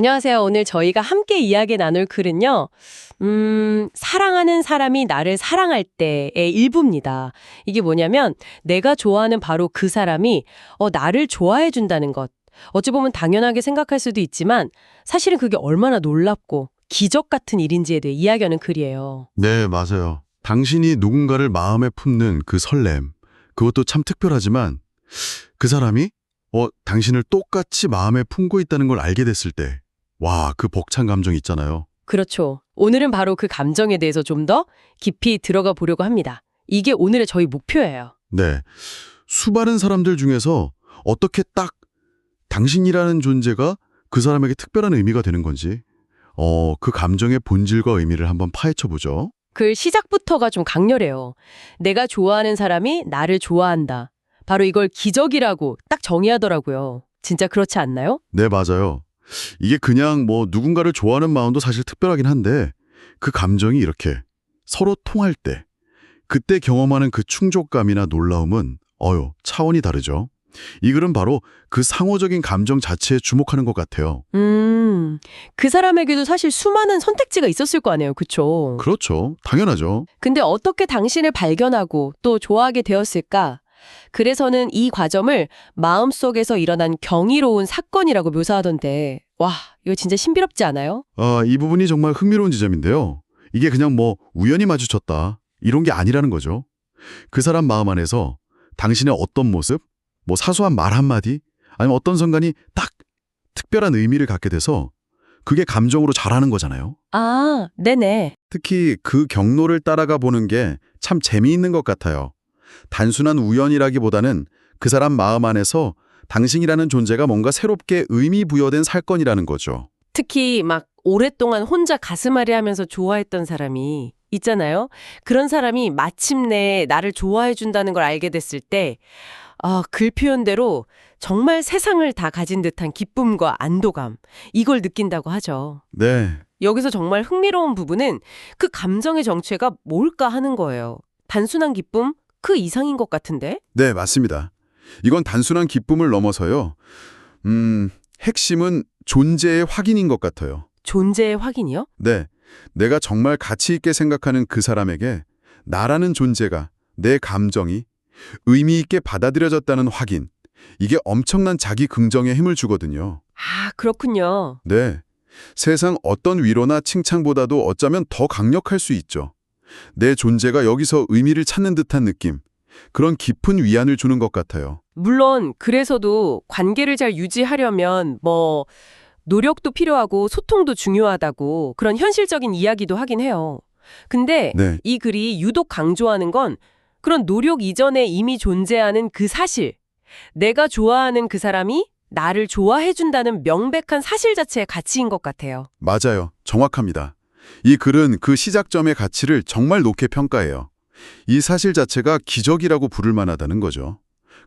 안녕하세요. 오늘 저희가 함께 이야기 나눌 글은요. 음, 사랑하는 사람이 나를 사랑할 때의 일부입니다. 이게 뭐냐면 내가 좋아하는 바로 그 사람이 어, 나를 좋아해 준다는 것. 어찌 보면 당연하게 생각할 수도 있지만 사실은 그게 얼마나 놀랍고 기적 같은 일인지에 대해 이야기하는 글이에요. 네, 맞아요. 당신이 누군가를 마음에 품는 그 설렘, 그것도 참 특별하지만 그 사람이 어, 당신을 똑같이 마음에 품고 있다는 걸 알게 됐을 때, 와, 그 벅찬 감정 있잖아요. 그렇죠. 오늘은 바로 그 감정에 대해서 좀 더 깊이 들어가 보려고 합니다. 이게 오늘의 저희 목표예요. 네. 수많은 사람들 중에서 어떻게 딱 당신이라는 존재가 그 사람에게 특별한 의미가 되는 건지, 어, 그 감정의 본질과 의미를 한번 파헤쳐 보죠. 글 시작부터가 좀 강렬해요. 내가 좋아하는 사람이 나를 좋아한다. 바로 이걸 기적이라고 딱 정의하더라고요. 진짜 그렇지 않나요? 네, 맞아요. 이게 그냥 뭐 누군가를 좋아하는 마음도 사실 특별하긴 한데 그 감정이 이렇게 서로 통할 때 그때 경험하는 그 충족감이나 놀라움은 어요, 차원이 다르죠. 이 글은 바로 그 상호적인 감정 자체에 주목하는 것 같아요. 음, 그 사람에게도 사실 수많은 선택지가 있었을 거 아니에요. 그쵸? 그렇죠. 당연하죠. 근데 어떻게 당신을 발견하고 또 좋아하게 되었을까? 그래서는 이 과정을 마음속에서 일어난 경이로운 사건이라고 묘사하던데, 와, 이거 진짜 신비롭지 않아요? 아, 이 부분이 정말 흥미로운 지점인데요. 이게 그냥 뭐 우연히 마주쳤다. 이런 게 아니라는 거죠. 그 사람 마음 안에서 당신의 어떤 모습, 뭐 사소한 말 한마디, 아니면 어떤 순간이 딱 특별한 의미를 갖게 돼서 그게 감정으로 자라는 거잖아요. 아, 네네. 특히 그 경로를 따라가 보는 게 참 재미있는 것 같아요. 단순한 우연이라기보다는 그 사람 마음 안에서 당신이라는 존재가 뭔가 새롭게 의미 부여된 사건이라는 거죠. 특히 막 오랫동안 혼자 가슴앓이 하면서 좋아했던 사람이 있잖아요. 그런 사람이 마침내 나를 좋아해 준다는 걸 알게 됐을 때, 아, 글 표현대로 정말 세상을 다 가진 듯한 기쁨과 안도감, 이걸 느낀다고 하죠. 네, 여기서 정말 흥미로운 부분은 그 감정의 정체가 뭘까 하는 거예요. 단순한 기쁨? 그 이상인 것 같은데? 네, 맞습니다. 이건 단순한 기쁨을 넘어서요. 음, 핵심은 존재의 확인인 것 같아요. 존재의 확인이요? 네, 내가 정말 가치 있게 생각하는 그 사람에게 나라는 존재가, 내 감정이 의미 있게 받아들여졌다는 확인. 이게 엄청난 자기 긍정에 힘을 주거든요. 아, 그렇군요. 네. 세상 어떤 위로나 칭찬보다도 어쩌면 더 강력할 수 있죠. 내 존재가 여기서 의미를 찾는 듯한 느낌. 그런 깊은 위안을 주는 것 같아요. 물론 그래서도 관계를 잘 유지하려면 뭐 노력도 필요하고 소통도 중요하다고 그런 현실적인 이야기도 하긴 해요. 근데 네. 이 글이 유독 강조하는 건 그런 노력 이전에 이미 존재하는 그 사실. 내가 좋아하는 그 사람이 나를 좋아해 준다는 명백한 사실 자체의 가치인 것 같아요. 맞아요. 정확합니다. 이 글은 그 시작점의 가치를 정말 높게 평가해요. 이 사실 자체가 기적이라고 부를 만하다는 거죠.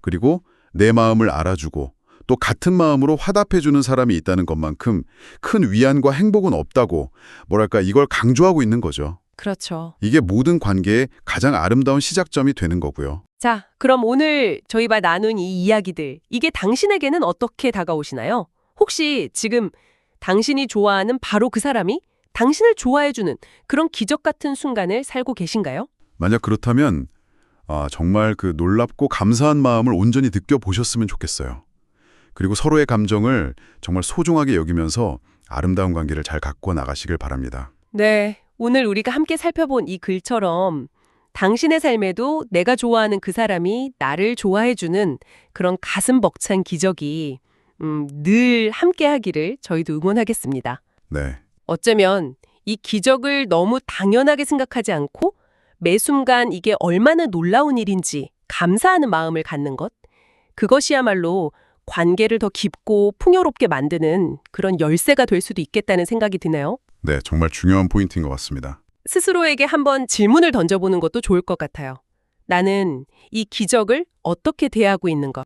그리고 내 마음을 알아주고 또 같은 마음으로 화답해주는 사람이 있다는 것만큼 큰 위안과 행복은 없다고 뭐랄까 이걸 강조하고 있는 거죠. 그렇죠. 이게 모든 관계의 가장 아름다운 시작점이 되는 거고요. 자, 그럼 오늘 저희가 나눈 이 이야기들, 이게 당신에게는 어떻게 다가오시나요? 혹시 지금 당신이 좋아하는 바로 그 사람이 당신을 좋아해주는 그런 기적 같은 순간을 살고 계신가요? 만약 그렇다면 아, 정말 그 놀랍고 감사한 마음을 온전히 느껴보셨으면 좋겠어요. 그리고 서로의 감정을 정말 소중하게 여기면서 아름다운 관계를 잘 갖고 나가시길 바랍니다. 네. 오늘 우리가 함께 살펴본 이 글처럼 당신의 삶에도 내가 좋아하는 그 사람이 나를 좋아해주는 그런 가슴 벅찬 기적이 음, 늘 함께 하기를 저희도 응원하겠습니다. 네. 어쩌면 이 기적을 너무 당연하게 생각하지 않고 매 순간 이게 얼마나 놀라운 일인지 감사하는 마음을 갖는 것, 그것이야말로 관계를 더 깊고 풍요롭게 만드는 그런 열쇠가 될 수도 있겠다는 생각이 드네요. 네, 정말 중요한 포인트인 것 같습니다. 스스로에게 한번 질문을 던져보는 것도 좋을 것 같아요. 나는 이 기적을 어떻게 대하고 있는 것?